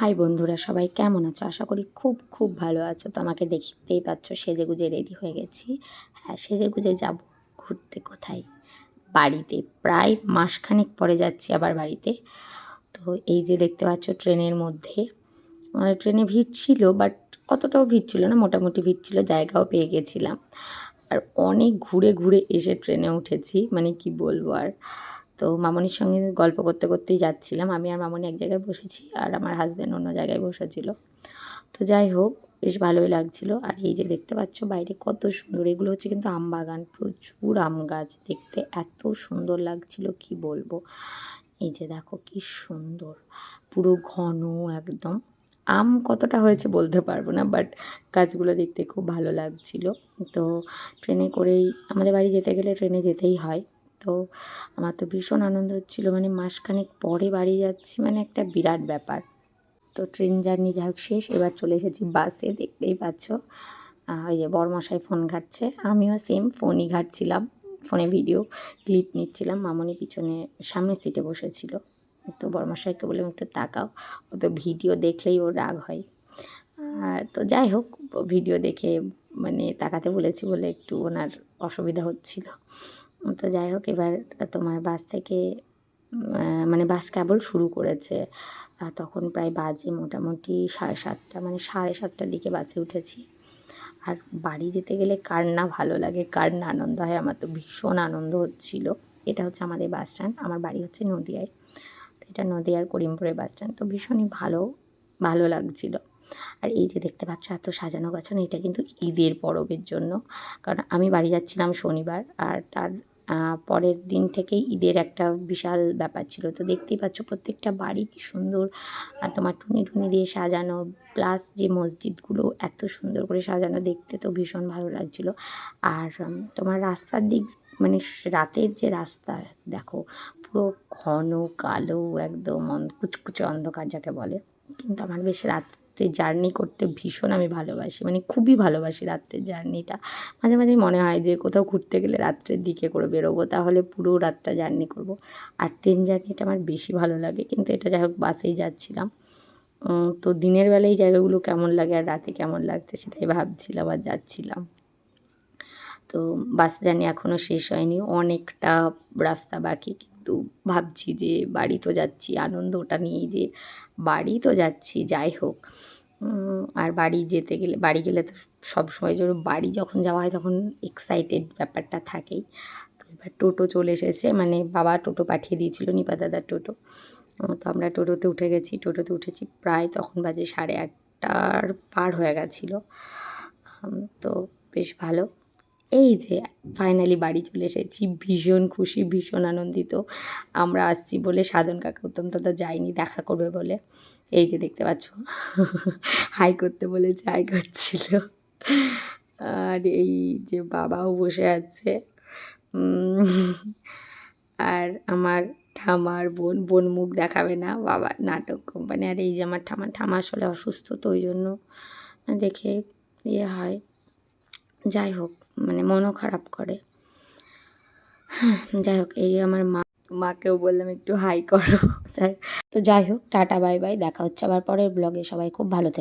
High বন্ধুরা, সবাই কেমন আছো? আশা করি খুব খুব ভালো আছো। তো আমাকে দেখতেই পাচ্ছ সেজে গুজে রেডি হয়ে গেছি। হ্যাঁ সেজে গুজে যাব ঘুরতে কোথায়? বাড়িতে। প্রায় মাসখানেক পরে যাচ্ছি আবার বাড়িতে। তো এই যে দেখতে পাচ্ছ ট্রেনের মধ্যে। মানে ট্রেনে ভিড় ছিল, বাট অতটাও ভিড় ছিল না, মোটামুটি ভিড় ছিল, জায়গাও পেয়ে গেছিলাম। আর অনেক ঘুরে ঘুরে এসে ট্রেনে উঠেছি মানে কি বলব আর। তো মামনির সঙ্গে গল্প করতে করতেই যাচ্ছিলাম। আমি আর মামনি এক জায়গায় বসেছি আর আমার হাজব্যান্ড অন্য জায়গায় বসেছিল। তো যাই হোক, বেশ ভালোই লাগছিল। আর এই যে দেখতে পাচ্ছ বাইরে কত সুন্দর, এগুলো হচ্ছে কিন্তু আম বাগান। প্রচুর আম গাছ দেখতে, এত সুন্দর লাগছিল, কি বলব? এই যে দেখো কি সুন্দর, পুরো ঘন একদম। আম কতটা হয়েছে বলতে পারব না বাট গাছগুলো দেখতে খুব ভালো লাগছিল। তো ট্রেনে করেই, আমাদের বাড়ি যেতে গেলে ট্রেনে যেতেই হয়। তো আমার তো ভীষণ আনন্দ হচ্ছিল। মানে মাসখানেক পরে বাড়ি যাচ্ছি মানে একটা বিরাট ব্যাপার। তো ট্রেন জার্নি যাই হোক শেষ, এবার চলে এসেছি বাসে, দেখতেই পাচ্ছ। ওই যে বরমশাই ফোন ঘাটছে, আমিও সেম ফোনই ঘাটছিলাম। ফোনে ভিডিও ক্লিপ নিচ্ছিলাম, মামনি পিছনে সামনের সিটে বসেছিল। তো বরমশাইকে বললাম, একটু তাকাও, ও তো ভিডিও দেখলেই ওর রাগ হয়। তো যাই হোক ভিডিও দেখে মানে তাকাতে বলেছি বলে একটু ওনার অসুবিধা হচ্ছিল। তো যাই হোক, এবার তোমার বাস থেকে মানে বাস কেবল শুরু করেছে। তখন প্রায় বাজে মোটামুটি সাড়ে সাতটা মানে সাড়ে সাতটার দিকে বাসে উঠেছি। আর বাড়ি যেতে গেলে কার না ভালো লাগে, কার না আনন্দ হয়, আমার তো ভীষণ আনন্দ হচ্ছিল। এটা হচ্ছে আমাদের বাস স্ট্যান্ড, আমার বাড়ি হচ্ছে নদিয়ায়। তো এটা নদিয়ার করিমপুরের বাস স্ট্যান্ড, তো ভীষণই ভালো ভালো লাগছিল। আর এই যে দেখতে পাচ্ছ এত সাজানো গাছানো এটা কিন্তু ঈদের পরবের জন্য। কারণ আমি বাড়ি যাচ্ছিলাম শনিবার, আর তার পরের দিন থেকেই ঈদের একটা বিশাল ব্যাপার ছিল। তো দেখতেই পাচ্ছ প্রত্যেকটা বাড়ি কি সুন্দর তোমার টুনি টুনি দিয়ে সাজানো প্লাস যে মসজিদগুলো এত সুন্দর করে সাজানো, দেখতে তো ভীষণ ভালো লাগছিল। আর তোমার রাস্তার দিক মানে রাতের যে রাস্তা, দেখো, পুরো ঘন, কালো, একদম কুচকুচে অন্ধকার যাকে বলে, কিন্তু আমার বেশ রাত্রে জার্নি করতে ভীষণ আমি ভালোবাসি। মানে খুবই ভালোবাসি রাত্রের জার্নিটা মাঝে মাঝে মনে হয় যে কোথাও ঘুরতে গেলে রাত্রের দিকে করে বেরোবো, তাহলে পুরো রাতটা জার্নি করব। আর ট্রেন জার্নিটা আমার বেশি ভালো লাগে, কিন্তু এটা যাই হোক বাসেই যাচ্ছিলাম। তো দিনের বেলায় জায়গাগুলো কেমন লাগে আর রাতে কেমন লাগছে সেটাই ভাবছিলাম আর যাচ্ছিলাম। তো বাস জার্নি এখনও শেষ হয়নি, অনেকটা রাস্তা বাকি কিন্তু ভাবছি যে বাড়ি তো যাচ্ছি, আনন্দটা নিয়েই যে বাড়ি তো যাচ্ছি, যাই হোক। আর বাড়ি যেতে গেলে, বাড়ি গেলে তো সবসময় জন্য বাড়ি যখন যাওয়া হয় তখন এক্সাইটেড ব্যাপারটা থাকেই। তো এবার টোটো চলে এসেছে মানে বাবা টোটো পাঠিয়ে দিয়েছিল, নিপা দাদার টোটো। তো আমরা টোটোতে উঠে গেছি, টোটোতে উঠেছি প্রায় তখন বাজে সাড়ে আটটার পার হয়ে গেছিল। তো বেশ ভালো। এই যে ফাইনালি বাড়ি চলে এসেছি, ভীষণ খুশি, ভীষণ আনন্দিত। আমরা আসছি বলে সাধন কাকা উত্তম দাদা যায়নি, দেখা করবে বলে। এই যে দেখতে পাচ্ছ, হাই করতে বলেছে হাই করছিল। আর এই যে বাবাও বসে আছে। আর আমার ঠামার বোন বোন মুখ দেখাবে না, বাবা নাটক কোম্পানি আর এই যে আমার ঠামা ঠামা আসলে অসুস্থ তো ওই জন্য দেখে ইয়ে হয়। যাই হোক মানে মনও খারাপ করে। যাই হোক এই আমার মা মাকেও বললাম একটু হাই করো। তো যাই হোক টাটা বাই বাই দেখা হচ্ছে আবার পরের ব্লগে সবাই খুব ভালো থেকে।